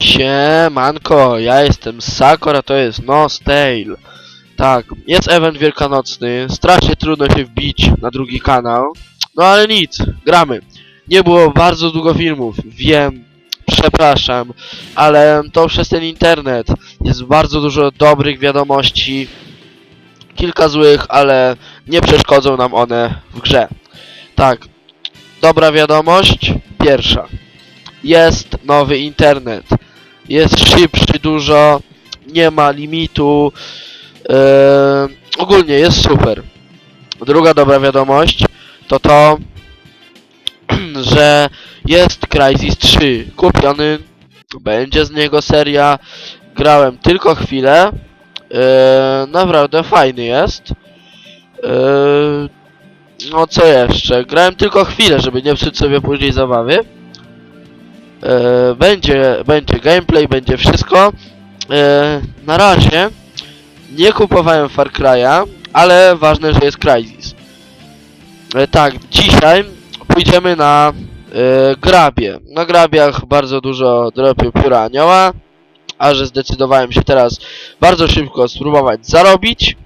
Siemanko, ja jestem Sakor, a to jest Nostale. Tak, jest event wielkanocny, strasznie trudno się wbić na drugi kanał. No ale nic, gramy. Nie było bardzo długo filmów, wiem, przepraszam, ale to przez ten internet. Jest bardzo dużo dobrych wiadomości, kilka złych, ale nie przeszkodzą nam one w grze. Tak, dobra wiadomość, pierwsza. Jest nowy internet. Jest szybszy dużo, nie ma limitu. Yy, ogólnie jest super. Druga dobra wiadomość to to, że jest Crysis 3 kupiony, będzie z niego seria. Grałem tylko chwilę. Yy, naprawdę fajny jest. Yy, no co jeszcze? Grałem tylko chwilę, żeby nie psuć sobie później zabawy. E, będzie, będzie gameplay, będzie wszystko. E, na razie nie kupowałem Far Cry'a, ale ważne, że jest Crysis. E, tak, dzisiaj pójdziemy na e, grabie. Na grabiach bardzo dużo dropił pióra anioła, a że zdecydowałem się teraz bardzo szybko spróbować zarobić,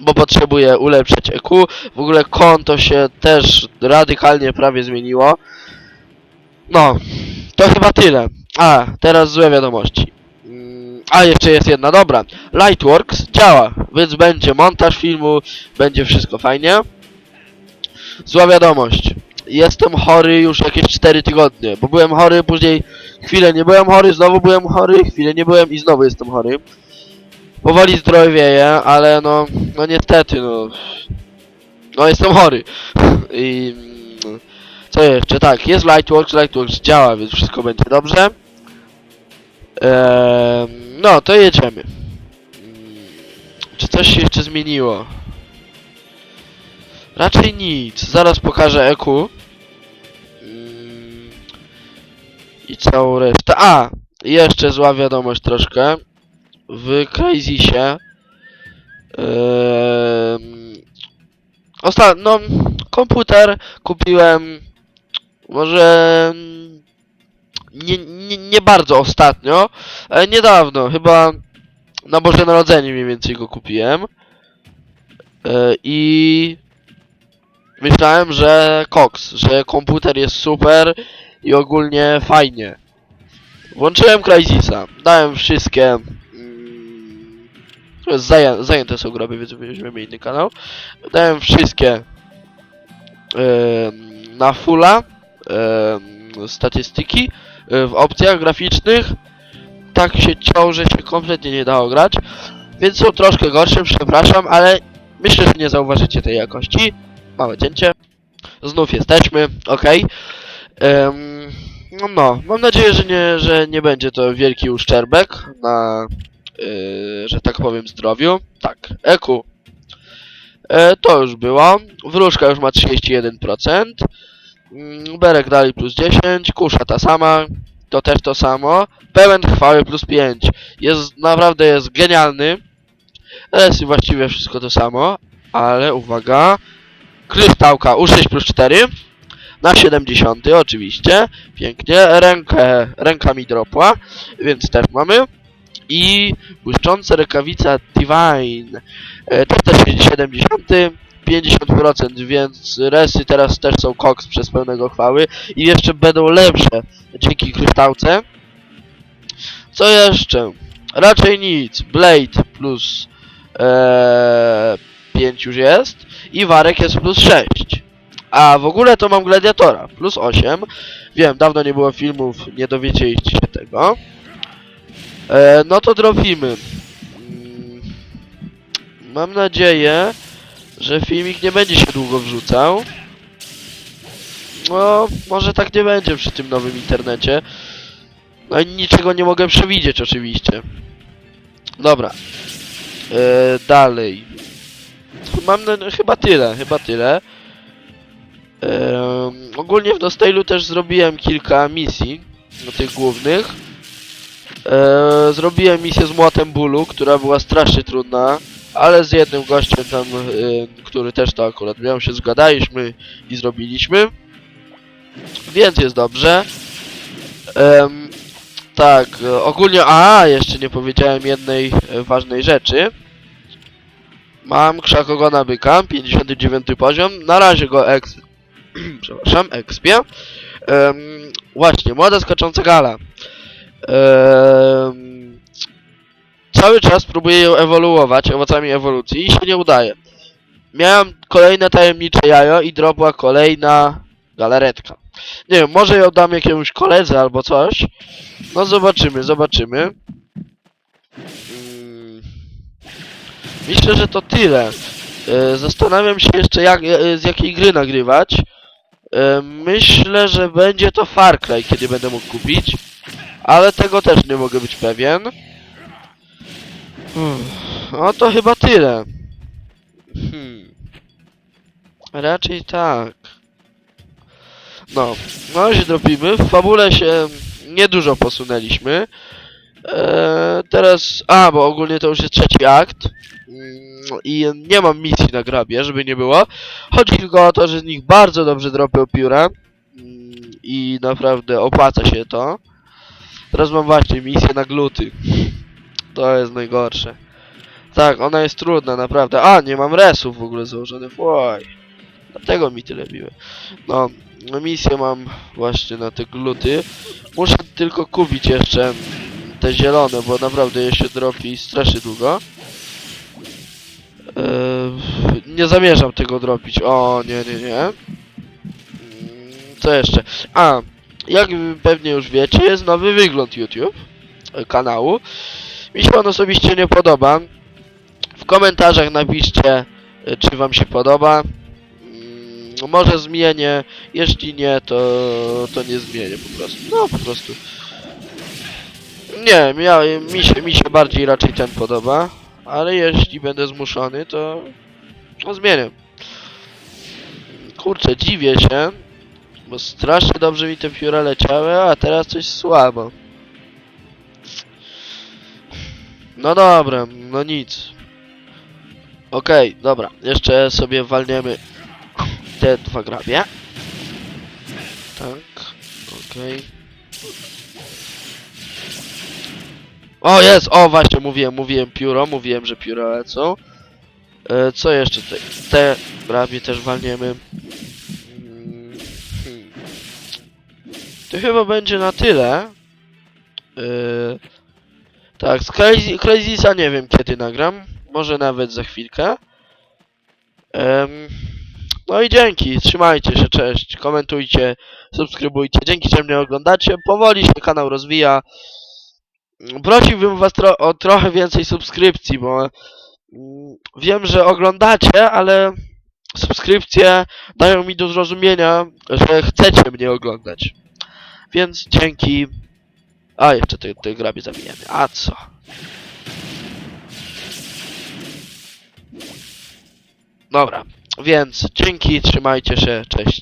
bo potrzebuję ulepszyć EQ. W ogóle konto się też radykalnie prawie zmieniło. No, to chyba tyle. A, teraz złe wiadomości. Mm, A, jeszcze jest jedna, dobra. Lightworks działa, więc będzie montaż filmu, będzie wszystko fajnie. Zła wiadomość. Jestem chory już jakieś 4 tygodnie, bo byłem chory, później chwilę nie byłem chory, znowu byłem chory, chwilę nie byłem i znowu jestem chory. Powoli zdrowieję, ale no, no niestety, no... No jestem chory. I... co jeszcze? Tak, jest Lightworks, Lightworks działa, więc wszystko będzie dobrze. Eee, no, to jedziemy. Czy coś się jeszcze zmieniło? Raczej nic. Zaraz pokażę EQ. Mm, I całą resztę. A! Jeszcze zła wiadomość troszkę. W Crazysie Eee, Osta no, komputer kupiłem może mm, nie, nie, nie bardzo ostatnio, ale niedawno, chyba na Boże Narodzenie mniej więcej go kupiłem. E, I myślałem, że koks, że komputer jest super i ogólnie fajnie. Włączyłem Crysisa, dałem wszystkie... mm, Zaję, zajęte są groby, więc weźmiemy inny kanał. Dałem wszystkie em, na fulla statystyki e, w opcjach graficznych. Tak się ciął, że się kompletnie nie dało grać. Więc są troszkę gorsze, przepraszam, ale myślę, że nie zauważycie tej jakości. Małe cięcie. Znów jesteśmy, ok. no, no, mam nadzieję, że nie, że nie będzie to wielki uszczerbek na, yy, że tak powiem, zdrowiu. Tak, EQ. E, to już było. Wróżka już ma 31%. Mm, Berek dalej plus 10, kusza ta sama, to też to samo. Pełen chwały plus 5. Jest, naprawdę jest genialny. Resy właściwie wszystko to samo, ale uwaga. Kryształka U6 plus 4. Na 70 oczywiście. Pięknie. Rękę, ręka mi dropła, więc też mamy. I błyszcząca rękawica Divine. E, też też 70. 50%, więc resy teraz też są koks przez pełnego chwały i jeszcze będą lepsze dzięki kryształce. Co jeszcze? Raczej nic. Blade plus e, 5 już jest i Warek jest plus 6. A w ogóle to mam Gladiatora plus 8. Wiem, dawno nie było filmów, nie dowiedzieliście się tego. E, no to drobimy. Mm, Mam nadzieję, że filmik nie będzie się długo wrzucał. No, może tak nie będzie przy tym nowym internecie. No i niczego nie mogę przewidzieć oczywiście. Dobra. E, dalej. Mam chyba tyle, chyba tyle. E, ogólnie w Nostailu też zrobiłem kilka misji, no, tych głównych. E, zrobiłem misję z Młotem Bólu, która była strasznie trudna, ale z jednym gościem tam, y, który też to akurat miał, się zgadaliśmy i zrobiliśmy. Więc jest dobrze. Em, tak, e, ogólnie, a jeszcze nie powiedziałem jednej e, ważnej rzeczy. Mam krzakogona byka, 59 poziom, na razie go eks... przepraszam, ekspię. Em, właśnie, młoda skacząca gala. Em, cały czas próbuję ją ewoluować owocami ewolucji i się nie udaje. Miałem kolejne tajemnicze jajo i dropła kolejna galaretka. Nie wiem, może ją dam jakiemuś koledze albo coś. No zobaczymy, zobaczymy. Mm. Myślę, że to tyle. E, Zastanawiam się jeszcze jak, e, z jakiej gry nagrywać. E, Myślę, że będzie to Far Cry, kiedy będę mógł kupić. Ale tego też nie mogę być pewien. No to chyba tyle. Hmm. Raczej tak. No, no się dropimy. W fabule się niedużo posunęliśmy. Eee, teraz... A, bo ogólnie to już jest trzeci akt. Mm, I nie mam misji na grabie, żeby nie było. Chodzi tylko o to, że z nich bardzo dobrze dropią pióra. Mm, I naprawdę opłaca się to. Teraz mam właśnie misję na gluty. To jest najgorsze. Tak, ona jest trudna, naprawdę. A, nie mam resów w ogóle założonych. Oj. Dlatego mi tyle biły. No, no misję mam właśnie na te gluty. Muszę tylko kupić jeszcze te zielone, bo naprawdę je się dropi strasznie długo. Eee, nie zamierzam tego dropić. O, nie, nie, nie. Co jeszcze? A, jak pewnie już wiecie, jest nowy wygląd YouTube e, kanału. Mi się on osobiście nie podoba. W komentarzach napiszcie, e, czy wam się podoba. Mm, Może zmienię, jeśli nie, to, to nie zmienię po prostu. No, po prostu. Nie, ja, mi, się, mi się bardziej raczej ten podoba, ale jeśli będę zmuszony, to no, zmienię. Kurczę, dziwię się, bo strasznie dobrze mi te pióra leciały, a teraz coś słabo. No dobra, no nic. Okej, dobra, jeszcze sobie walniemy te dwa grabie. Tak, okej. O, jest! O, właśnie, mówiłem, mówiłem pióro, mówiłem, że pióro lecą. E, co jeszcze tutaj? Te grabie też walniemy. Mm, hmm. To chyba będzie na tyle. E, tak, z Crazy, Crazysa nie wiem kiedy nagram. Może nawet za chwilkę. Em, no i dzięki, trzymajcie się, cześć, komentujcie, subskrybujcie. Dzięki, że mnie oglądacie. Powoli się kanał rozwija. Prosiłbym was tro o trochę więcej subskrypcji, bo mm, wiem, że oglądacie, ale subskrypcje dają mi do zrozumienia, że chcecie mnie oglądać. Więc dzięki. A, jeszcze te, te grabie zabijemy. A co? Dobra, więc dzięki, trzymajcie się, cześć.